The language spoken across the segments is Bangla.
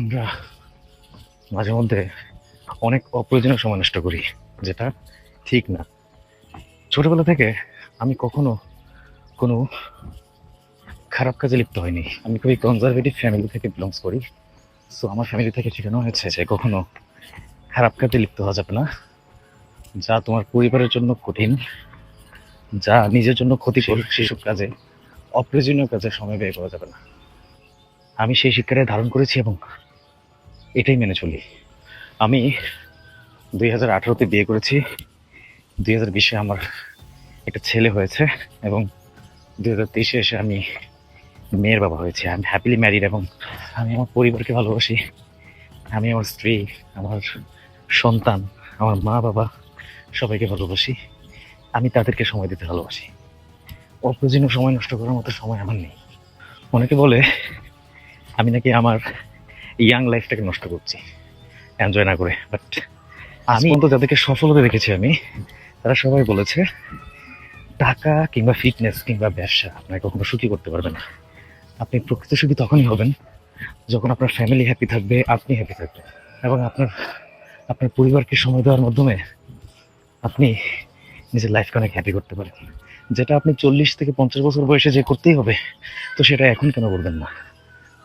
আমরা মাঝে মধ্যে অনেক অপ্রয়োজনীয় সময় নষ্ট করি, যেটা ঠিক না। ছোটবেলা থেকে আমি কখনো কোনো খারাপ কাজে লিপ্ত হয়নি আমি খুবই কনজারভেটিভ ফ্যামিলি থেকে বিলংস করি। সো আমার ফ্যামিলি থেকে শেখানো হয়েছে যে কখনো খারাপ কাজে লিপ্ত হওয়া যাবে না। যা তোমার পরিবারের জন্য কঠিন, যা নিজের জন্য ক্ষতিকর, সেসব কাজে, অপ্রয়োজনীয় কাজে সময় ব্যয় করা যাবে না। আমি সেই শিক্ষাটাই ধারণ করেছি এবং এটাই মেনে চলি। আমি দুই হাজার আঠারোতে বিয়ে করেছি, দুই হাজার বিশে আমার একটা ছেলে হয়েছে এবং দুই হাজার তেইশে এসে আমি মেয়ের বাবা হয়েছি। আমি হ্যাপিলি ম্যারিড এবং আমি আমার পরিবারকে ভালোবাসি। আমি আমার স্ত্রী, আমার সন্তান, আমার মা বাবা সবাইকে ভালোবাসি। আমি তাদেরকে সময় দিতে ভালোবাসি। অপ্রয়োজনীয় সময় নষ্ট করার মতো সময় আমার নেই। অনেকে বলে, আমি নাকি আমার ইয়াং লাইফটাকে নষ্ট করছি। এনজয় না করে বাট আমি তো যাদেরকে সফলতা দেখেছি আমি তারা সবাই বলেছে টাকা কিংবা ফিটনেস কিংবা ব্যবসা আপনাকে কখনো সুখী করতে পারবে না। আপনি প্রকৃত সুখী তখনই হবেন যখন আপনার ফ্যামিলি হ্যাপি থাকবে আপনি হ্যাপি থাকবেন। এবং আপনার আপনার পরিবারকে সময় দেওয়ার মাধ্যমে আপনি নিজের লাইফকে অনেক হ্যাপি করতে পারেন। যেটা আপনি চল্লিশ থেকে পঞ্চাশ বছর বয়সে যে করতেই হবে তো সেটা এখন কেন করবেন না?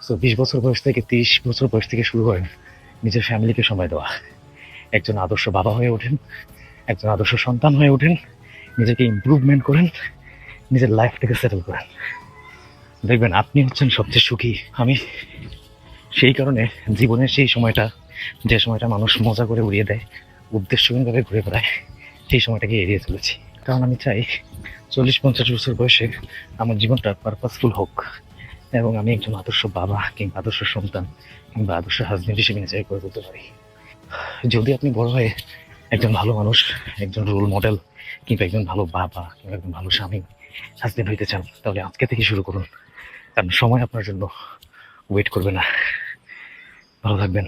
সো বিশ বছর বয়স থেকে তিরিশ বছর বয়স থেকে শুরু করেন নিজের ফ্যামিলিকে সময় দেওয়া। একজন আদর্শ বাবা হয়ে ওঠেন, একজন আদর্শ সন্তান হয়ে ওঠেন, নিজেকে ইমপ্রুভমেন্ট করেন, নিজের লাইফটাকে সেটেল করেন। দেখবেন, আপনি হচ্ছেন সবচেয়ে সুখী। আমি সেই কারণে জীবনের সেই সময়টা, যে সময়টা মানুষ মজা করে উড়িয়ে দেয়, উদ্দেশ্যহীনভাবে ঘুরে বেড়ায়, সেই সময়টাকে এড়িয়ে চলেছি। কারণ আমি চাই চল্লিশ পঞ্চাশ বছর বয়সে আমার জীবনটা পারপাসফুল হোক। এবং আমি একজন আদর্শ বাবা কিংবা আদর্শ সন্তান কিংবা আদর্শ হাজবেন্ড হিসেবে নিজেকে করে তুলতে পারি। যদি আপনি বড় হয়ে একজন ভালো মানুষ, একজন রোল মডেল কিংবা একজন ভালো বাবা কিংবা একজন ভালো স্বামী হাজবেন্ড হইতে চান, তাহলে আজকে থেকে শুরু করুন। কারণ সময় আপনার জন্য ওয়েট করবে না। ভালো থাকবেন।